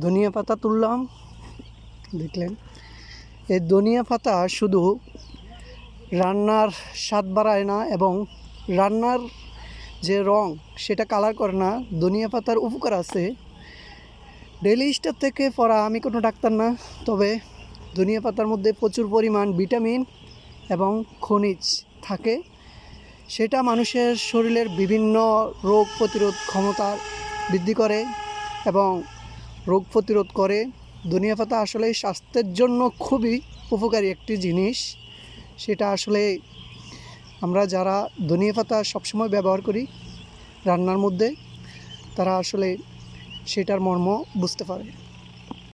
ধনিয়া পাতা তুললাম, দেখলেন। এই ধনিয়া পাতা শুধু রান্নার স্বাদ বাড়ায় না এবং রান্নার যে রং সেটা কালার করে না, ধনিয়া পাতার উপকার আছে। ডেলি স্টার থেকে পড়া আমি কোনো ডাক্তার না, তবে ধনিয়া পাতার মধ্যে প্রচুর পরিমাণ ভিটামিন এবং খনিজ থাকে। সেটা মানুষের শরীরের বিভিন্ন রোগ প্রতিরোধ ক্ষমতা বৃদ্ধি করে এবং রোগ প্রতিরোধ করে। ধনিয়া পাতা আসলে স্বাস্থ্যের জন্য খুবই উপকারী একটি জিনিস। সেটা আসলে আমরা যারা ধনিয়া পাতা সবসময় ব্যবহার করি রান্নার মধ্যে, তারা আসলে সেটার মর্ম বুঝতে পারে।